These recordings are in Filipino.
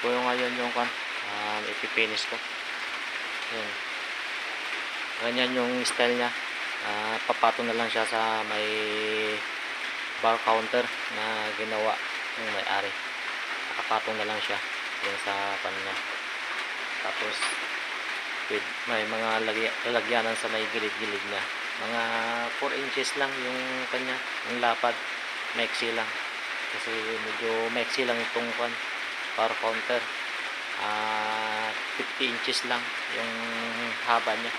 ko yung ngayon yung kan um, ipipinis ko. Ayan. ganyan yung style niya. Ah, papatong na lang siya sa may bar counter na ginawa ng may-ari. Nakapatong na lang siya yun sa pan niya. Tapos with, may mga lagya, sa may gilid-gilid niya. Mga 4 inches lang yung kanya yung lapad. Maiksi lang. Kasi medyo maiksi lang itong kwan bar counter. Ah 50 inches lang yung haba niya.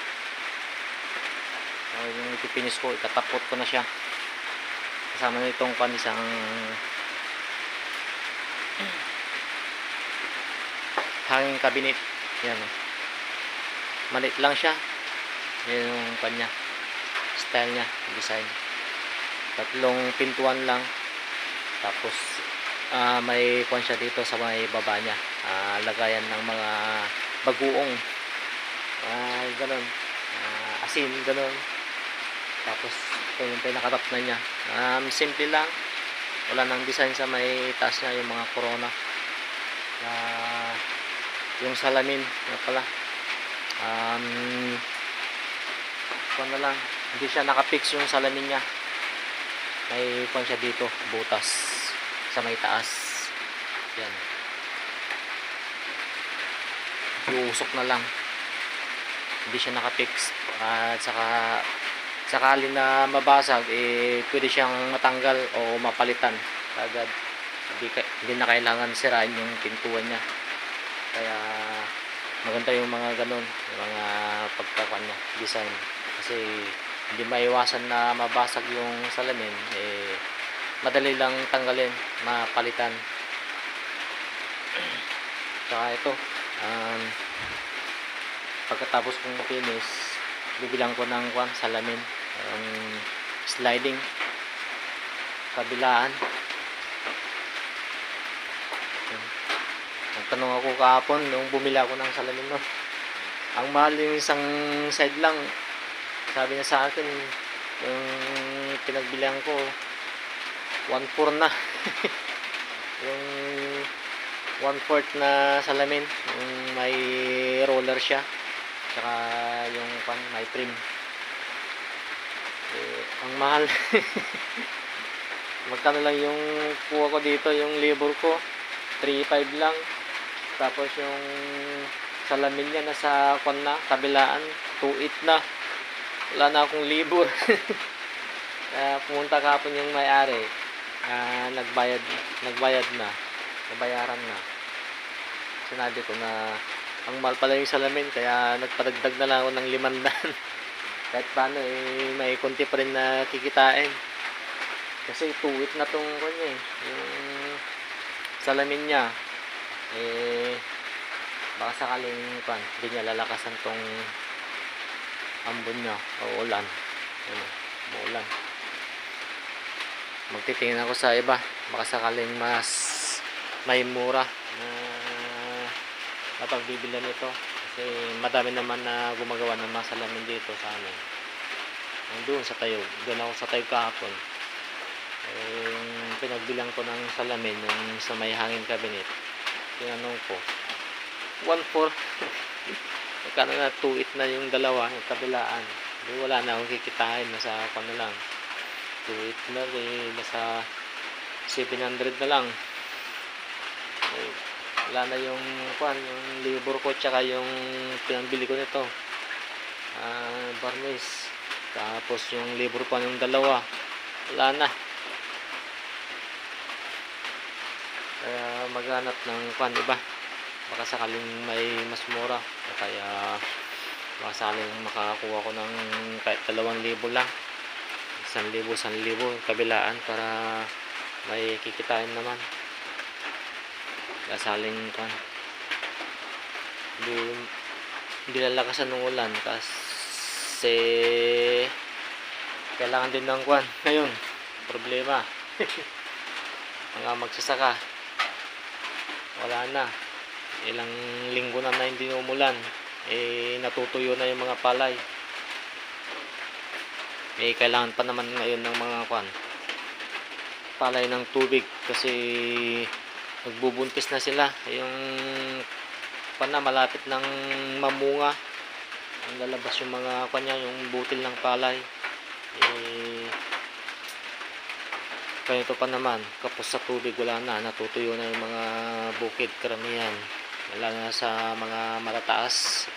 So, yung ipipinis ko itatapot ko na siya. Kasama nitong kwan isang hanging cabinet. Yan o maliit lang siya. Yan yung kanya style niya design. Tatlong pintuan lang. Tapos ah, may kwan siya dito sa may baba niya. Ah, lagayan ng mga baguong. Ah, ganun. Ah, asin ganun. Tapos ito yung pinakatap na niya. Um, simple lang. Wala nang design sa may taas niya yung mga corona. Ah, yung salamin na pala. Um, kung na lang. Hindi siya nakapix yung salamin niya. May kung siya dito butas sa may taas. Yan. Iusok na lang. Hindi siya nakapix at saka sakali na mabasag eh pwede siyang matanggal o mapalitan agad. Hindi, hindi na kailangan sirain yung pintuan niya. Kaya maganda yung mga ganun yung mga pagkakuan niya design. Kasi hindi maiwasan na mabasag yung salamin eh madali lang tanggalin mapalitan. Saka ito um, pagkatapos kong mapinis bibilang ko ng kwan salamin ang sliding kabilaan. Nagtanong ako kahapon nung bumili ako ng salamin no? Ang mahal yung isang side lang. Sabi niya sa akin yung pinagbilihan ko 1.4 na. Yung 1/4 na salamin yung may roller siya tsaka yung pan may trim. Eh, ang mahal. Magkano lang yung kuha ko dito yung labor ko? 3.5 lang. Tapos yung salamin niya nasa kon na kabilaan 2.8 na. Wala na akong libur kaya pumunta kahapon yung may-ari ah, nagbayad nagbayad na nabayaran na. Sinabi ko na ang mahal pala yung salamin kaya nagpadagdag na lang ako ng limandan. Kahit paano eh may konti pa rin na kikitain. Kasi tuwit na tong kanya eh. Yung salamin niya eh baka sakaling pan hindi niya lalakasan tong ambon niya o ulan. Ano, umuulan magtitingin ako sa iba. Baka sakaling mas may mura na mapagbibilan nito kasi madami naman na gumagawa ng mga salamin dito sa amin. Doon sa tayo doon ako sa tayo kahapon. Eh, pinagbilang ko ng salamin yung sa may hangin cabinet. Tinanong ko 1.4 magkano na 2.8 na yung dalawa yung kabilaan. Wala na akong kikitain nasa ano lang 2.8 na eh, nasa 700 na lang. Wala na yung kwan, yung labor ko tsaka yung pinambili ko nito. Ah barnis tapos yung labor pa yung dalawa. Wala na. Kaya maghanap ng kwan iba. Baka sakaling may mas mura. Kaya baka sakaling makakuha ko ng kahit dalawang libo lang isang libo, isang libo kabilaan para may kikitain naman. Kasaling kan hindi hindi lalakasan ng ulan kasi kailangan din ng kwan. Ngayon problema. Mga magsasaka. Wala na. Ilang linggo na na hindi umulan eh natutuyo na yung mga palay eh kailangan pa naman ngayon ng mga kwan palay ng tubig kasi nagbubuntis na sila. Yung pana malapit ng mamunga. Ang lalabas yung mga kanya yung butil ng palay. Eh ganito pa naman kapos sa tubig wala na. Natutuyo na yung mga bukid karamihan. Wala na sa mga marataas.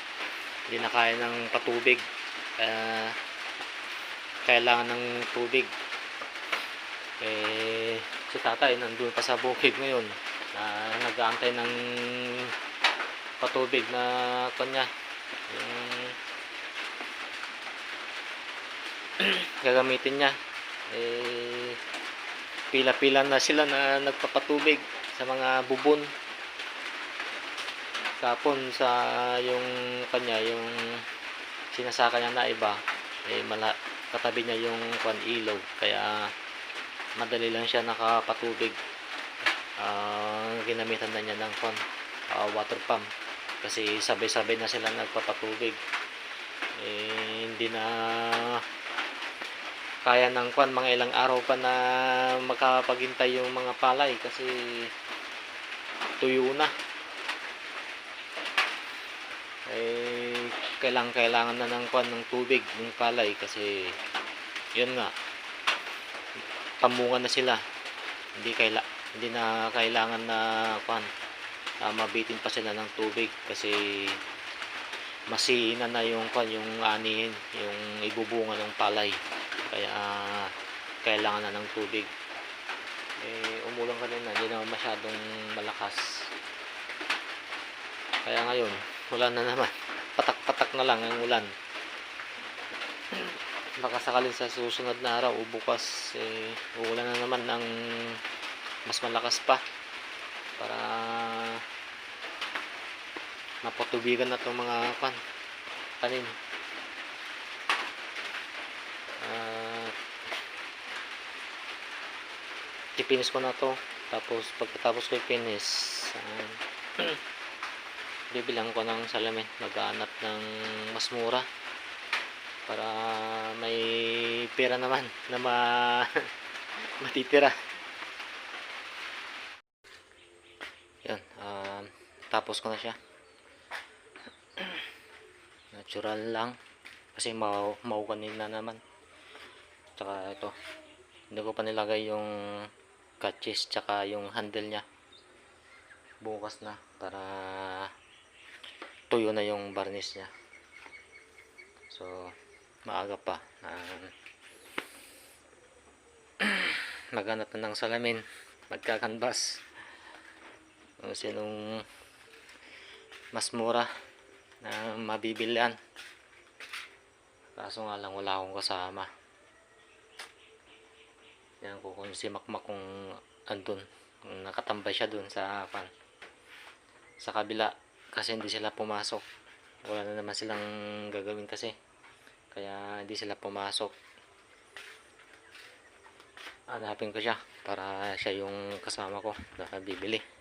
Hindi na kaya ng patubig. Kaya kailangan ng tubig. Eh si tatay nandun pa sa bukid ngayon. Na nag-aantay ng patubig na kanya. Gagamitin niya. Eh pila-pila na sila na nagpapatubig sa mga bubon. Kapon sa yung kanya yung sinasaka niya na iba eh mala, katabi niya yung kwan ilog kaya madali lang siya nakapatubig. Ah, ginamitan na niya ng kwan ah, water pump. Kasi sabay-sabay na sila nagpapatubig. Eh, hindi na kaya ng kwan mga ilang araw pa na makapaghintay yung mga palay kasi tuyo na eh kailangan kailangan na ng kwan ng tubig ng palay kasi yun nga pamunga na sila. Hindi kaila hindi na kailangan na kwan ah, mabitin pa sila ng tubig kasi masiinan na yung kwan yung anihin yung ibubunga ng palay. Kaya ah, kailangan na ng tubig. Eh umulan kanina hindi naman masyadong malakas. Kaya ngayon wala na naman patak-patak na lang ang ulan. Baka sakalin sa susunod na araw o bukas eh uulan na naman ng mas malakas pa para mapatubigan na itong mga kan tanim. Ah, ipinis ko na to tapos pagkatapos ko ipinis ah, bibilang ko ng salamin. Maghanap ng mas mura. Para may pera naman na ma matitira. Yan um, tapos ko na siya. Natural lang. Kasi mau maukanin na naman. Tsaka ito. Hindi ko pa nilagay yung catches tsaka yung handle nya bukas na para tuyo na yung varnish nya so maaga pa. Um, maghanap na ng salamin. Magkakanbas. Kung sinong mas mura na mabibilian. Kaso nga lang wala akong kasama. Yan ko kung si Makmak kung andun. Kung nakatambay siya dun sa pan sa kabila kasi hindi sila pumasok. Wala na naman silang gagawin kasi. Kaya hindi sila pumasok. Hanapin ko siya para siya yung kasama ko na bibili